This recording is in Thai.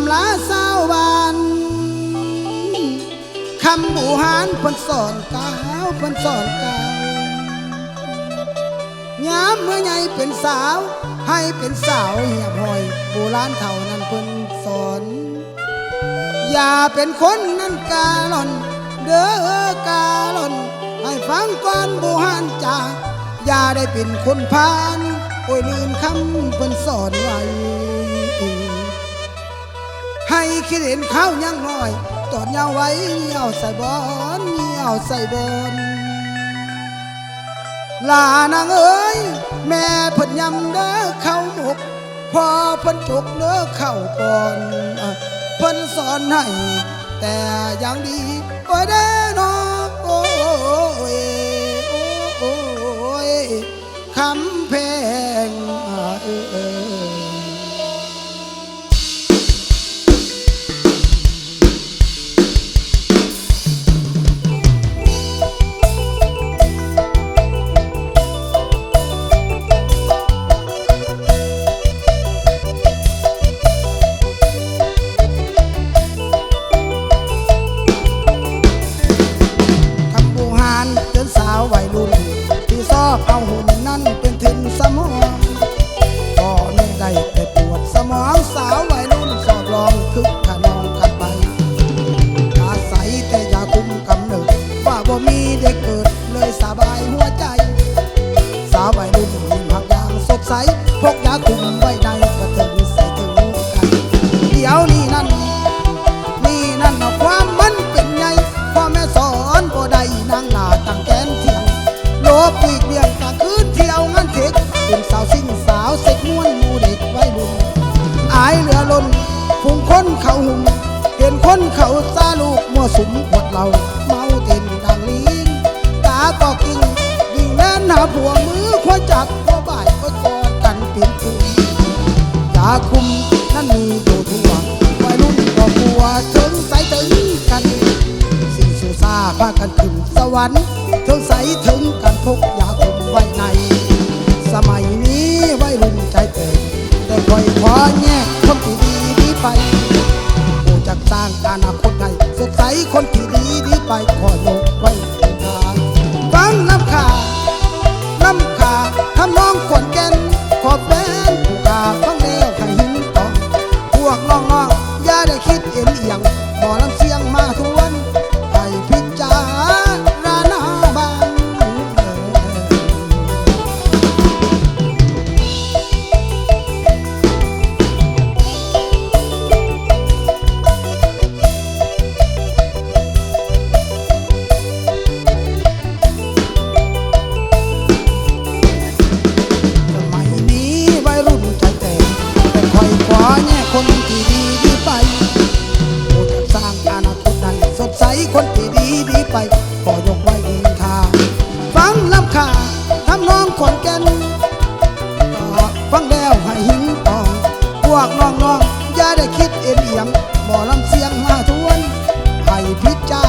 ำลาสาวบ้านคำบูหานพิ่นสอนกาวพิ่นสอนกายามเมื่อใหญ่เป็นสาว ให้เป็นสาวเหียบหอยโบราณเท่านั้นเพิ่นสอนอย่าเป็นคนนั้นกาหล่อน เด้อกาหล่อน ให้ฟังก่อนบูหานจ่าอย่าได้เป็นคนพานโอ้ยลืมคำเพิ่นสอนไว้ ให้คิดเห็นเขาวยังน้อย ตอนเยาวไว้เหี่ยวใส่บอนเหี่ยวใส่บอนลานางเอ้ยแม่เพิ่นยำเด้อเข้าวหมกพอเพิ่นจกเด้อเข้าวก่อนเพิ่นสอนให้แต่อย่างดีก็ได้อเนาะโอ้ยโอ้ยคำเพลงเออ ใสพกยาคุมไว้ในกระถึงใส่ถึงกันเดี๋ยวนี้นั่น นี่นั่นเอาความมันเป็นไงพ่อแม่สอนบ่ได้นางหน้าตั้งแกนเที่ยงโลบปีกเบี่ยงกลางคืนเที่ยวงานเทคเป็นสาวสิ้นสาวเซ็กม้วนมูเด็กไว้รุ่นอายเหลือล้นฝูงคนเขาหุ่มเห็นคนเขาซาลูกมั่วสุมขวดเหล้าเมาเต้นดังลิงตาก็กิ่งยิงแล่นหาผัวมือคว้าจับ ดกันเป็นคู่ยาคุมนั้นมีอยู่ทั่ววัยรุ่นก็กลัวถึงใสถึงกัน สิ่งสู่ซาพากันขึ้นสวรรค์ถึงใสถึงกันพกยาคุมไว้ใน สมัยนี้วัยรุ่นใจเต้นแต่คอยขอแง่คนที่ดีดีไปโอ้จักสร้างอนาคตให้สดใสคนที่ดีดีไปขอย ยกไว้ดีทางฟังลำคาทำนองขอนแก่นก็ฟังแล้วให้หินตอง พวกน้องๆองย่าได้คิดเอ็นเอียงบ่ลำเสียงมาทวนให้พิจา